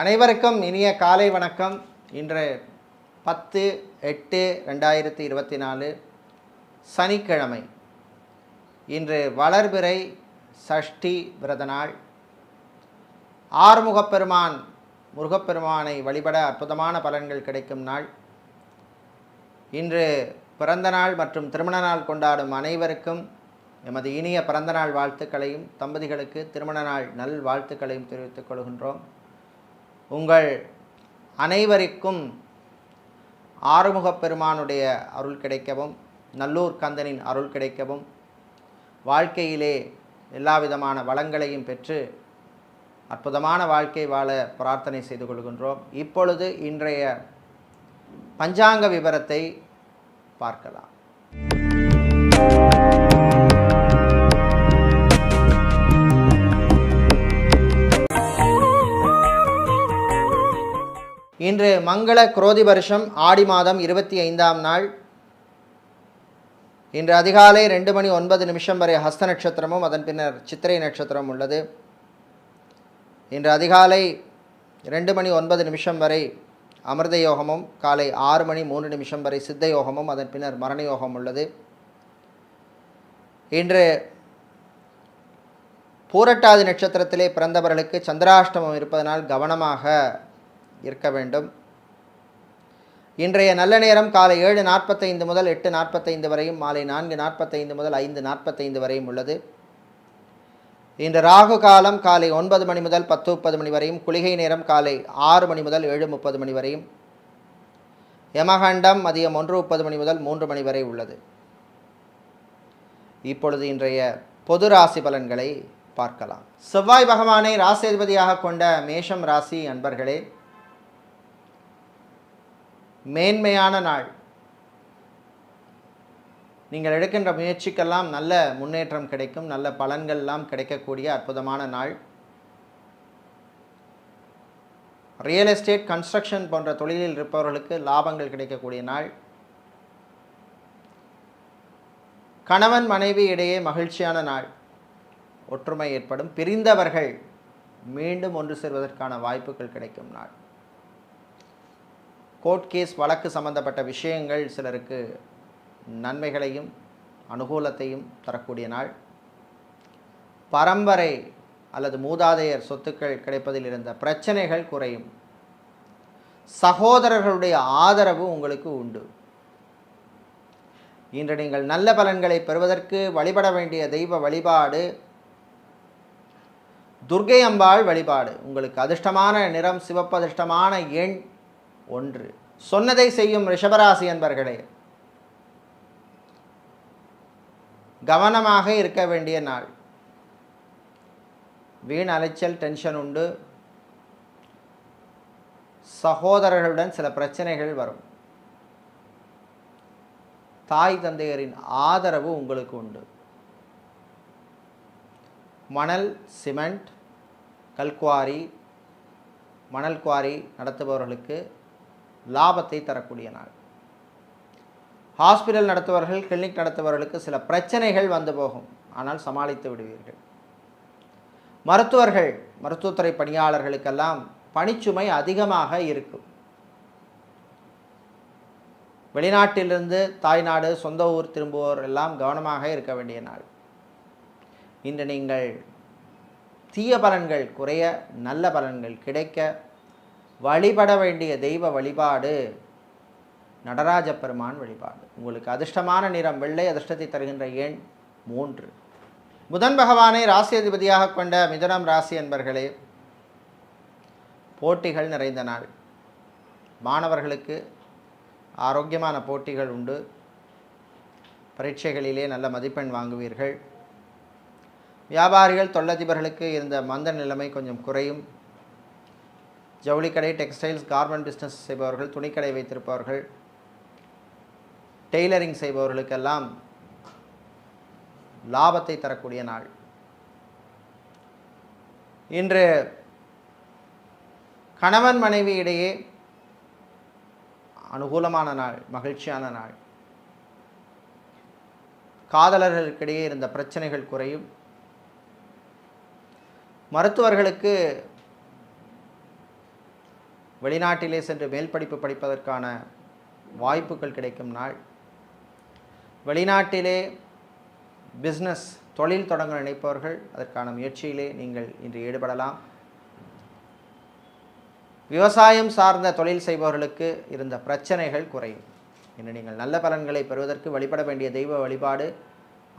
அனைவருக்கும் இனிய காலை வணக்கம். இன்று பத்து எட்டு ரெண்டாயிரத்தி இருபத்தி நாலு சனிக்கிழமை. இன்று வளர்பிறை சஷ்டி விரத நாள். ஆறுமுகப்பெருமான் முருகப்பெருமானை வழிபட அற்புதமான பலன்கள் கிடைக்கும் நாள். இன்று பிறந்த நாள் மற்றும் திருமண நாள் கொண்டாடும் அனைவருக்கும் எமது இனிய பிறந்த நாள் வாழ்த்துக்களையும் தம்பதிகளுக்கு திருமண நாள் நல் வாழ்த்துக்களையும் தெரிவித்துக் கொள்கின்றோம். உங்கள் அனைவருக்கும் ஆறுமுகப் பெருமானுடைய அருள் கிடைக்கவும் நல்லூர் கந்தனின் அருள் கிடைக்கவும் வாழ்க்கையிலே எல்லா விதமான வளங்களையும் பெற்று அற்புதமான வாழ்க்கை வாழ பிரார்த்தனை செய்து கொள்கின்றோம். இப்பொழுது இன்றைய பஞ்சாங்க விவரத்தை பார்க்கலாம். இன்று மங்கள குரோதி வருஷம் ஆடி மாதம் இருபத்தி ஐந்தாம் நாள். இன்று அதிகாலை ரெண்டு மணி ஒன்பது நிமிஷம் வரை ஹஸ்த நட்சத்திரமும் அதன் பின்னர் சித்திரை நட்சத்திரம் உள்ளது. இன்று அதிகாலை ரெண்டு மணி ஒன்பது நிமிஷம் வரை அமிர்த யோகமும் காலை ஆறு மணி மூன்று நிமிஷம் வரை சித்த யோகமும் அதன் பின்னர் மரண யோகம் உள்ளது. இன்று பூரட்டாதி நட்சத்திரத்திலே பிறந்தவர்களுக்கு சந்திராஷ்டமம் இருப்பதனால் கவனமாக இருக்க வேண்டும். இன்றைய நல்ல நேரம் காலை ஏழு நாற்பத்தைந்து முதல் எட்டு நாற்பத்தைந்து வரையும் மாலை நான்கு நாற்பத்தைந்து முதல் ஐந்து நாற்பத்தைந்து வரையும் உள்ளது. இன்று ராகு காலம் காலை ஒன்பது மணி முதல் பத்து முப்பது மணி வரையும் குளிகை நேரம் காலை ஆறு மணி முதல் ஏழு முப்பது மணி வரையும். யமகண்டம் மதியம் ஒன்று முப்பது மணி முதல் மூன்று மணி வரை உள்ளது. இப்பொழுது இன்றைய பொது ராசி பலன்களை பார்க்கலாம். செவ்வாய் பகவானை ராசிபதியாக கொண்ட மேஷம் ராசி அன்பர்களே மேன்மையான நாள். நீங்கள் எடுக்கின்ற முயற்சிக்கெல்லாம் நல்ல முன்னேற்றம் கிடைக்கும் நல்ல பலன்கள்லாம் கிடைக்கக்கூடிய அற்புதமான நாள். ரியல் எஸ்டேட் கன்ஸ்ட்ரக்ஷன் போன்ற தொழிலில் இருப்பவர்களுக்கு லாபங்கள் கிடைக்கக்கூடிய நாள். கணவன் மனைவி இடையே மகிழ்ச்சியான நாள். ஒற்றுமை ஏற்படும். பிரிந்தவர்கள் மீண்டும் ஒன்று சேர்வதற்கான வாய்ப்புகள் கிடைக்கும் நாள். கோர்ட் கேஸ் வழக்கு சம்பந்தப்பட்ட விஷயங்கள் சிலருக்கு நன்மைகளையும் அனுகூலத்தையும் தரக்கூடிய நாள். பரம்பரை அல்லது மூதாதையர் சொத்துக்கள் கிடைப்பதில் இருந்த பிரச்சனைகள் குறையும். சகோதரர்களுடைய ஆதரவு உங்களுக்கு உண்டு. இன்று நீங்கள் நல்ல பலன்களை பெறுவதற்கு வழிபட வேண்டிய தெய்வ வழிபாடு துர்கை அம்பாள் வழிபாடு. உங்களுக்கு அதிர்ஷ்டமான நிறம் சிவப்பு அதிர்ஷ்டமான எண் ஒன்று. சொன்னதை செய்யும் ரிஷபராசி என்பர்களே கவனமாக இருக்க வேண்டிய நாள். வீண் அலைச்சல் டென்ஷன் உண்டு. சகோதரர்களுடன் சில பிரச்சனைகள் வரும். தாய் தந்தையரின் ஆதரவு உங்களுக்கு உண்டு. மணல் சிமெண்ட் கல்குவாரி மணல் குவாரி நடத்துபவர்களுக்கு லாபத்தை தரக்கூடிய நாள். ஹாஸ்பிட்டல் நடத்துபவர்கள் கிளினிக் நடத்துபவர்களுக்கு சில பிரச்சனைகள் வந்து போகும். ஆனால் சமாளித்து விடுவீர்கள். மருத்துவர்கள் மருத்துவத்துறை பணியாளர்களுக்கெல்லாம் பணிச்சுமை அதிகமாக இருக்கும். வெளிநாட்டிலிருந்து தாய்நாடு சொந்த ஊர் திரும்புவோர் எல்லாம் கவனமாக இருக்க வேண்டிய நாள். இன்று நீங்கள் தீய பலன்கள் குறைய நல்ல பலன்கள் கிடைக்க வழிபட வேண்டிய தெய்வ வழிபாடு நடராஜ பெருமான் வழிபாடு. உங்களுக்கு அதிர்ஷ்டமான நிறம் வெள்ளை அதிர்ஷ்டத்தை தருகின்ற எண் மூன்று. புதன் பகவானை ராசி அதிபதியாக கொண்ட மிதுனம் ராசி என்பர்களே போட்டிகள் நிறைந்த நாள். மாணவர்களுக்கு ஆரோக்கியமான போட்டிகள் உண்டு. பரீட்சைகளிலே நல்ல மதிப்பெண் வாங்குவீர்கள். வியாபாரிகள் தொழிலதிபர்களுக்கு இருந்த மந்த நிலைமை கொஞ்சம் குறையும். ஜவுளிக்கடை டெக்ஸ்டைல்ஸ் கார்மெண்ட் பிஸ்னஸ் செய்பவர்கள் துணிக்கடை வைத்திருப்பவர்கள் டெய்லரிங் செய்பவர்களுக்கெல்லாம் லாபத்தை தரக்கூடிய நாள். இன்று கணவன் மனைவி இடையே அனுகூலமான நாள் மகிழ்ச்சியான நாள். காதலர்களுக்கிடையே இருந்த பிரச்சனைகள் குறையும். மருத்துவர்களுக்கு வெளிநாட்டிலே சென்று மேல் படிப்பு படிப்பதற்கான வாய்ப்புகள் கிடைக்கும் நாள். வெளிநாட்டிலே பிஸ்னஸ் தொழில் தொடங்க நினைப்பவர்கள் அதற்கான முயற்சியிலே நீங்கள் இன்று ஈடுபடலாம். விவசாயம் சார்ந்த தொழில் செய்பவர்களுக்கு இருந்த பிரச்சனைகள் குறையும். இன்று நீங்கள் நல்ல பலன்களை பெறுவதற்கு வழிபட வேண்டிய தெய்வ வழிபாடு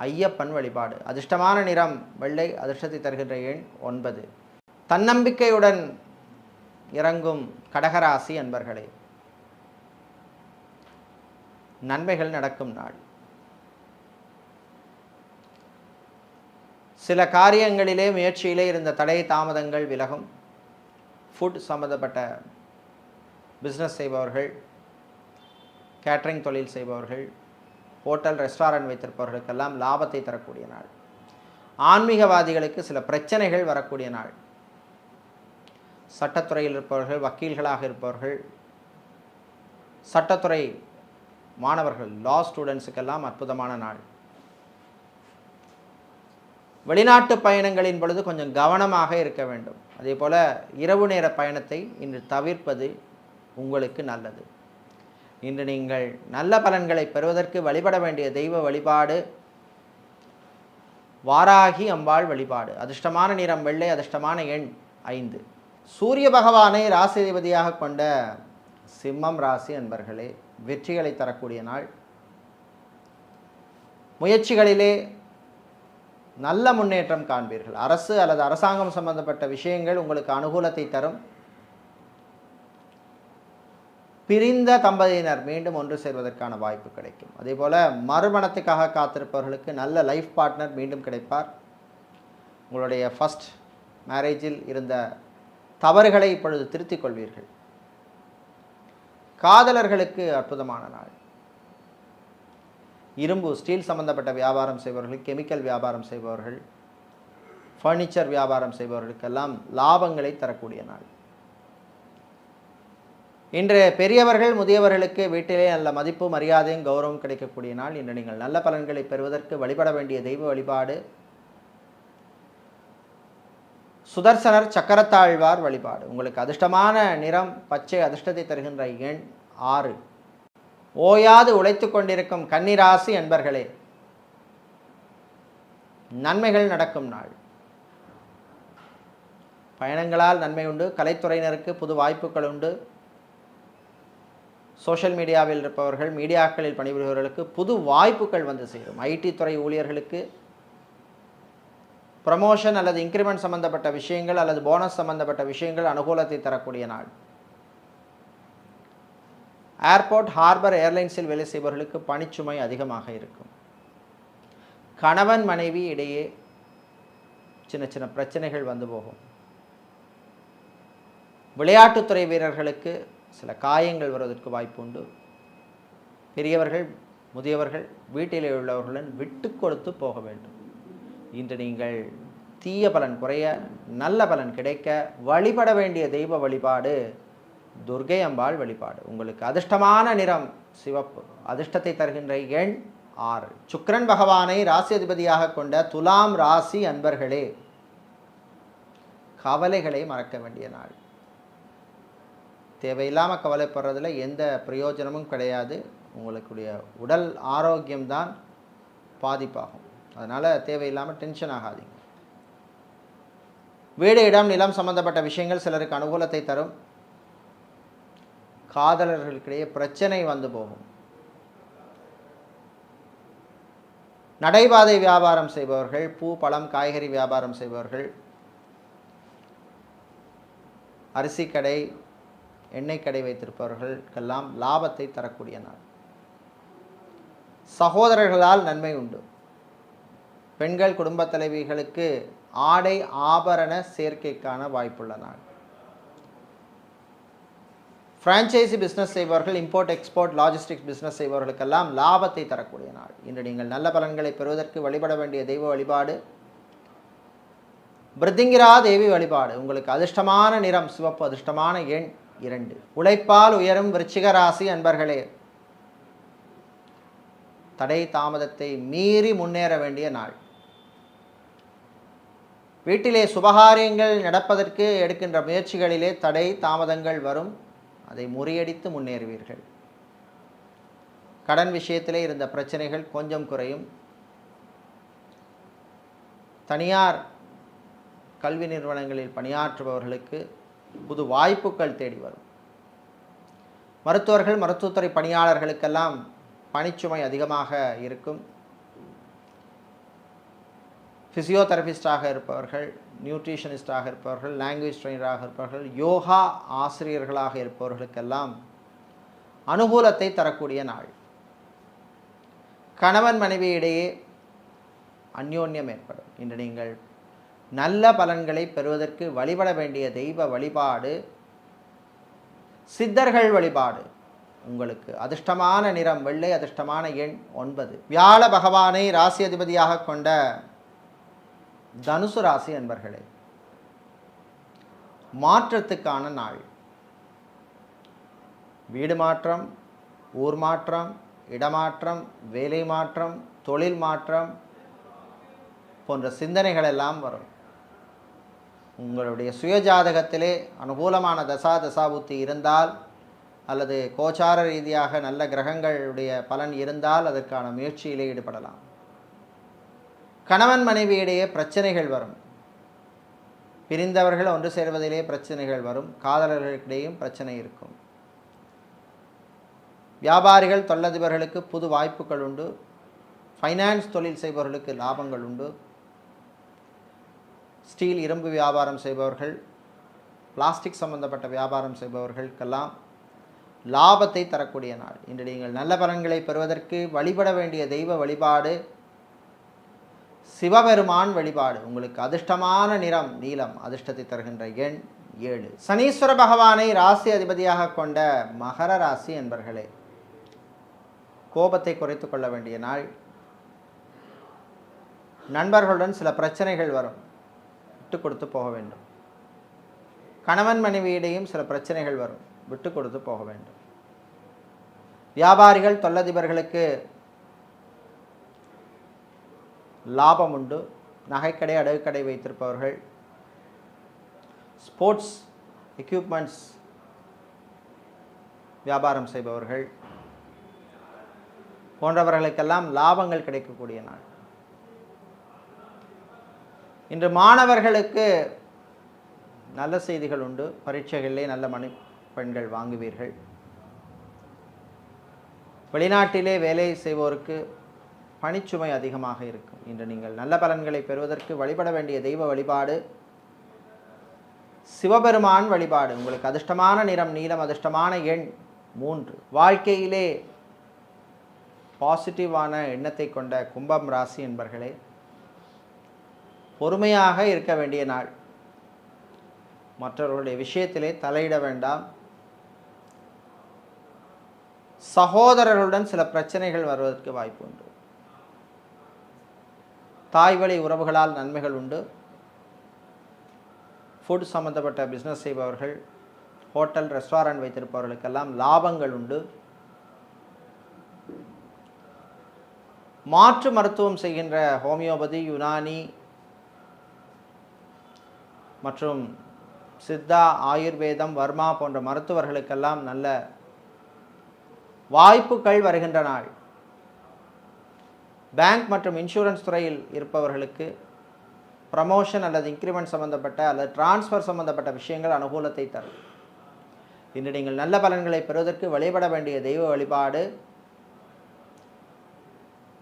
ஐயப்பன் வழிபாடு. அதிர்ஷ்டமான நிறம் வெள்ளை அதிர்ஷ்டத்தை தருகின்ற எண் ஒன்பது. தன்னம்பிக்கையுடன் இறங்கும் கடகராசி அன்பர்களே நன்மைகள் நடக்கும் நாள். சில காரியங்களிலே முயற்சியிலே இருந்த தடை தாமதங்கள் விலகும். ஃபுட் சம்மந்தப்பட்ட பிஸ்னஸ் செய்பவர்கள் கேட்ரிங் தொழில் செய்பவர்கள் ஹோட்டல் ரெஸ்டாரண்ட் வைத்திருப்பவர்களுக்கெல்லாம் லாபத்தை தரக்கூடிய நாள். ஆன்மீகவாதிகளுக்கு சில பிரச்சனைகள் வரக்கூடிய நாள். சட்டத்துறையில் இருப்பவர்கள் வக்கீல்களாக இருப்பவர்கள் சட்டத்துறை மாணவர்கள் லா ஸ்டூடெண்ட்ஸுக்கெல்லாம் அற்புதமான நாள். வெளிநாட்டு பயணங்களின் பொழுது கொஞ்சம் கவனமாக இருக்க வேண்டும். அதே போல் இரவு நேர பயணத்தை இன்று தவிர்ப்பது உங்களுக்கு நல்லது. இன்று நீங்கள் நல்ல பலன்களை பெறுவதற்கு வழிபட வேண்டிய தெய்வ வழிபாடு வாராகி அம்பாள் வழிபாடு. அதிர்ஷ்டமான நிறம் வெள்ளை அதிர்ஷ்டமான எண் ஐந்து. சூரிய பகவானை ராசிதிபதியாக கொண்ட சிம்மம் ராசி அன்பர்களே வெற்றிகளை தரக்கூடிய நாள். முயற்சிகளிலே நல்ல முன்னேற்றம் காண்பீர்கள். அரசு அல்லது அரசாங்கம் சம்பந்தப்பட்ட விஷயங்கள் உங்களுக்கு அனுகூலத்தை தரும். பிரிந்த தம்பதியினர் மீண்டும் ஒன்று சேர்வதற்கான வாய்ப்பு கிடைக்கும். அதே போல் மறுமணத்துக்காக காத்திருப்பவர்களுக்கு நல்ல லைஃப் பார்ட்னர் மீண்டும் கிடைப்பார். உங்களுடைய ஃபஸ்ட் மேரேஜில் இருந்த தவறுகளை இப்பொழுது திருத்திக் கொள்வீர்கள். காதலர்களுக்கு அற்புதமான நாள். இரும்பு ஸ்டீல் சம்பந்தப்பட்ட வியாபாரம் செய்பவர்கள் கெமிக்கல் வியாபாரம் செய்பவர்கள் ஃபர்னிச்சர் வியாபாரம் செய்பவர்களுக்கெல்லாம் லாபங்களை தரக்கூடிய நாள். இன்று பெரியவர்கள் முதியவர்களுக்கு வீட்டிலே நல்ல மதிப்பு மரியாதையும் கௌரவம் கிடைக்கக்கூடிய நாள். இன்று நீங்கள் நல்ல பலன்களை பெறுவதற்கு வழிபட வேண்டிய தெய்வ வழிபாடு சுதர்சனர் சக்கரத்தாழ்வார் வழிபாடு. உங்களுக்கு அதிர்ஷ்டமான நிறம் பச்சை அதிர்ஷ்டத்தை தருகின்ற எண் ஆறு. ஓயாது உழைத்து கொண்டிருக்கும் கன்னிராசி என்பர்களே நன்மைகள் நடக்கும் நாள். பயணங்களால் நன்மை உண்டு கலைத்துறையினருக்கு புது வாய்ப்புகள் உண்டு. சோஷியல் மீடியாவில் இருப்பவர்கள் மீடியாக்களில் பணிபுரிபவர்களுக்கு புது வாய்ப்புகள் வந்து சேரும். ஐடி துறை ஊழியர்களுக்கு ப்ரமோஷன் அல்லது இன்க்ரிமெண்ட் சம்பந்தப்பட்ட விஷயங்கள் அல்லது போனஸ் சம்பந்தப்பட்ட விஷயங்கள் அனுகூலத்தை தரக்கூடிய நாள். ஏர்போர்ட் ஹார்பர் ஏர்லைன்ஸில் வேலை செய்பவர்களுக்கு பணிச்சுமை அதிகமாக இருக்கும். கணவன் மனைவி இடையே சின்ன சின்ன பிரச்சனைகள் வந்து போகும். விளையாட்டுத்துறை வீரர்களுக்கு சில காயங்கள் வருவதற்கு வாய்ப்பு உண்டு. பெரியவர்கள் முதியவர்கள் வீட்டிலே உள்ளவர்களுடன் விட்டு கொடுத்து போக வேண்டும். இன்று நீங்கள் தீய பலன் குறைய நல்ல பலன் கிடைக்க வழிபட வேண்டிய தெய்வ வழிபாடு துர்கை அம்பாள் வழிபாடு. உங்களுக்கு அதிர்ஷ்டமான நிறம் சிவப்பு. அதிர்ஷ்டத்தை தருகின்ற எண் ஆறு. சுக்கிரன் பகவானை ராசி அதிபதியாக கொண்ட துலாம் ராசி அன்பர்களே கவலைகளை மறக்க வேண்டிய நாள். தேவையில்லாமல் கவலைப்படுறதுல எந்த பிரயோஜனமும் கிடையாது. உங்களுக்குடைய உடல் ஆரோக்கியம்தான் பாதிப்பாகும். அதனால் தேவையில்லாமல் டென்ஷன் ஆகாதீங்க. வீடு இடம் நிலம் சம்பந்தப்பட்ட விஷயங்கள் சிலருக்கு அனுகூலத்தை தரும். காதலர்களுக்கிடையே பிரச்சனை வந்து போகும். நடைபாதை வியாபாரம் செய்பவர்கள் பூ பழம் காய்கறி வியாபாரம் செய்பவர்கள் அரிசி கடை எண்ணெய் கடை வைத்திருப்பவர்களுக்கெல்லாம் லாபத்தை தரக்கூடிய நாள். சகோதரர்களால் நன்மை உண்டு. பெண்கள் குடும்பத் தலைவிகளுக்கு ஆடை ஆபரண சேர்க்கைக்கான வாய்ப்புள்ள நாள். ஃப்ரான்ச்சைசி பிஸ்னஸ் செய்பவர்கள் இம்போர்ட் எக்ஸ்போர்ட் லாஜிஸ்டிக்ஸ் பிஸ்னஸ் செய்பவர்களுக்கெல்லாம் லாபத்தை தரக்கூடிய நாள். இன்று நீங்கள் நல்ல பலன்களை பெறுவதற்கு வழிபட வேண்டிய தெய்வ வழிபாடு. பிருத்திங்கிரா தேவி வழிபாடு. உங்களுக்கு அதிர்ஷ்டமான நிறம் சிவப்பு அதிர்ஷ்டமான எண் இரண்டு. உழைப்பால் உயரும் விருச்சிக ராசி அன்பர்களே தடை தாமதத்தை மீறி முன்னேற வேண்டிய நாள். வீட்டிலே சுபகாரியங்கள் நடப்பதற்கு எடுக்கின்ற முயற்சிகளிலே தடை தாமதங்கள் வரும். அதை முறியடித்து முன்னேறுவீர்கள். கடன் விஷயத்திலே இருந்த பிரச்சனைகள் கொஞ்சம் குறையும். தனியார் கல்வி நிறுவனங்களில் பணியாற்றுபவர்களுக்கு புது வாய்ப்புகள் தேடி வரும். மருத்துவர்கள் மருத்துவத்துறை பணியாளர்களுக்கெல்லாம் பணிச்சுமை அதிகமாக இருக்கும். ஃபிசியோதெரபிஸ்டாக இருப்பவர்கள் நியூட்ரிஷனிஸ்டாக இருப்பவர்கள் லாங்குவேஜ் ட்ரெயினராக இருப்பவர்கள் யோகா ஆசிரியர்களாக இருப்பவர்களுக்கெல்லாம் அனுகூலத்தை தரக்கூடிய நாள். கணவன் மனைவியிடையே அந்யோன்யம் ஏற்படும். இன்று நீங்கள் நல்ல பலன்களை பெறுவதற்கு வழிபட வேண்டிய தெய்வ வழிபாடு சித்தர்கள் வழிபாடு. உங்களுக்கு அதிர்ஷ்டமான நிறம் வெள்ளை அதிர்ஷ்டமான எண் ஒன்பது. வியாழ பகவானை ராசி அதிபதியாக கொண்ட தனுசு ராசி அன்பர்களே மாற்றத்துக்கான நாள். வீடு மாற்றம் ஊர் மாற்றம் இடமாற்றம் வேலை மாற்றம் தொழில் மாற்றம் போன்ற சிந்தனைகள் எல்லாம் வரும். உங்களுடைய சுயஜாதகத்திலே அனுகூலமான தசா தசாபுத்தி இருந்தால் அல்லது கோச்சார ரீதியாக நல்ல கிரகங்களுடைய பலன் இருந்தால் அதற்கான முயற்சியிலே ஈடுபடலாம். கணவன் மனைவியிடையே பிரச்சனைகள் வரும். பிரிந்தவர்கள் ஒன்று சேர்வதிலே பிரச்சனைகள் வரும். காதலர்களுக்கிடையும் பிரச்சனை இருக்கும். வியாபாரிகள் தொழிலதிபர்களுக்கு புது வாய்ப்புகள் உண்டு. ஃபைனான்ஸ் தொழில் செய்பவர்களுக்கு லாபங்கள் உண்டு. ஸ்டீல் இரும்பு வியாபாரம் செய்பவர்கள் பிளாஸ்டிக் சம்பந்தப்பட்ட வியாபாரம் செய்பவர்களுக்கெல்லாம் லாபத்தை தரக்கூடிய நாள். இன்று நீங்கள் நல்ல பலன்களை பெறுவதற்கு வழிபட வேண்டிய தெய்வ வழிபாடு சிவபெருமான் வழிபாடு உங்களுக்கு அதிர்ஷ்டமான நிறம் நீலம் அதிர்ஷ்டத்தை தருகின்ற எண் ஏழு. சனீஸ்வர பகவானை ராசி அதிபதியாக கொண்ட மகர ராசி என்பர்களே கோபத்தை குறைத்து கொள்ள வேண்டிய நாள். நண்பர்களுடன் சில பிரச்சனைகள் வரும். விட்டு கொடுத்து போக வேண்டும். கணவன் மனைவியிடையும் சில பிரச்சனைகள் வரும். விட்டு கொடுத்து போக வேண்டும். வியாபாரிகள் தொல்லதிபர்களுக்கு லாபம் உண்டு நகைக்கடை அடகுக்கடை வைத்திருப்பவர்கள். ஸ்போர்ட்ஸ் எக்யூப்மெண்ட்ஸ் வியாபாரம் செய்பவர்கள். போன்றவர்களுக்கெல்லாம் லாபங்கள் கிடைக்கக்கூடிய நாள். இன்று மாணவர்களுக்கு நல்ல செய்திகள் உண்டு. பரீட்சைகளிலே நல்ல மதிப்பெண்கள் வாங்குவீர்கள். வெளிநாட்டிலே வேலை செய்வோருக்கு பணிச்சுமை அதிகமாக இருக்கும். இன்று நீங்கள் நல்ல பலன்களை பெறுவதற்கு வழிபட வேண்டிய தெய்வ வழிபாடு சிவபெருமான் வழிபாடு. உங்களுக்கு அதிர்ஷ்டமான நிறம் நீளம் அதிர்ஷ்டமான எண் மூன்று. வாழ்க்கையிலே பாசிட்டிவான எண்ணத்தை கொண்ட கும்பம் ராசி என்பர்களே பொறுமையாக இருக்க வேண்டிய நாள். மற்றவர்களுடைய விஷயத்திலே தலையிட வேண்டாம். சகோதரர்களுடன் சில பிரச்சனைகள் வருவதற்கு வாய்ப்பு உண்டு. தாய் வழி உறவுகளால் நன்மைகள் உண்டு. ஃபுட் சம்மந்தப்பட்ட பிஸ்னஸ் செய்பவர்கள் ஹோட்டல் ரெஸ்டாரண்ட் வைத்திருப்பவர்களுக்கெல்லாம் லாபங்கள் உண்டு. மாற்று மருத்துவம் செய்கின்ற ஹோமியோபதி யுனானி மற்றும் சித்தா ஆயுர்வேதம் வர்மா போன்ற மருத்துவர்களுக்கெல்லாம் நல்ல வாய்ப்புகள் வருகின்ற நாள் பேங்க் மற்றும் இன்சூரன்ஸ் துறையில் இருப்பவர்களுக்கு ப்ரமோஷன் அல்லது இன்க்ரிமெண்ட் சம்பந்தப்பட்ட அல்லது டிரான்ஸ்ஃபர் சம்பந்தப்பட்ட விஷயங்கள் அனுகூலத்தை தரும். இன்று நீங்கள் நல்ல பலன்களை பெறுவதற்கு வழிபட வேண்டிய தெய்வ வழிபாடு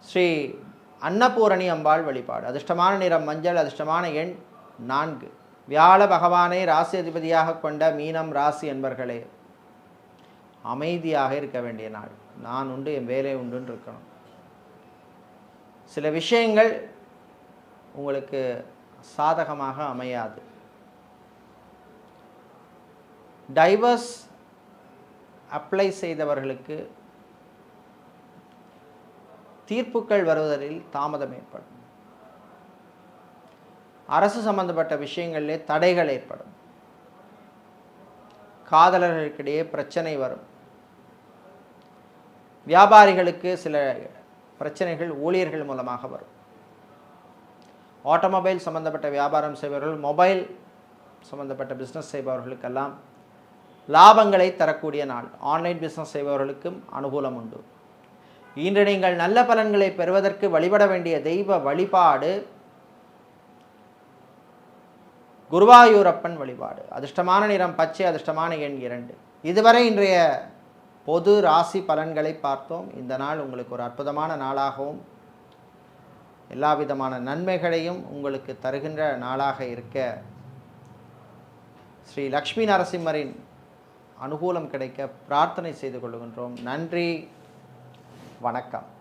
ஸ்ரீ அன்னபூரணி அம்பாள் வழிபாடு. அதிர்ஷ்டமான நிறம் மஞ்சள் அதிர்ஷ்டமான எண் நான்கு. வியாழ பகவானை ராசி அதிபதியாக கொண்ட மீனம் ராசி என்பர்களே அமைதியாக இருக்க வேண்டிய நாள். நான் உண்டு என் வேலை உண்டுன்னு இருக்கணும். சில விஷயங்கள் உங்களுக்கு சாதகமாக அமையாது. டைவர்ஸ் அப்ளை செய்தவர்களுக்கு தீர்ப்புகள் வருவதில் தாமதம் ஏற்படும். அரசு சம்பந்தப்பட்ட விஷயங்களிலே தடைகள் ஏற்படும். காதலர்களுக்கிடையே பிரச்சனை வரும். வியாபாரிகளுக்கு சில பிரச்சனைகள் ஊழியர்கள் மூலமாக வரும். ஆட்டோமொபைல் சம்பந்தப்பட்ட வியாபாரம் செய்பவர்கள் மொபைல் சம்பந்தப்பட்ட பிஸ்னஸ் செய்பவர்களுக்கெல்லாம் லாபங்களை தரக்கூடிய நாள். ஆன்லைன் பிஸ்னஸ் செய்பவர்களுக்கும் அனுகூலம் உண்டு. இன்று நீங்கள் நல்ல பலன்களை பெறுவதற்கு வழிபட வேண்டிய தெய்வ வழிபாடு குருவாயூரப்பன் வழிபாடு. அதிர்ஷ்டமான நிறம் பச்சை அதிர்ஷ்டமான எண் இரண்டு. இதுவரை இன்றைய பொது ராசி பலன்களை பார்த்தோம். இந்த நாள் உங்களுக்கு ஒரு அற்புதமான நாளாகவும் எல்லா விதமான நன்மைகளையும் உங்களுக்கு தருகின்ற நாளாக இருக்க ஸ்ரீ லக்ஷ்மி நரசிம்மரின் அனுகூலம் கிடைக்க பிரார்த்தனை செய்து கொள்கின்றோம். நன்றி. வணக்கம்.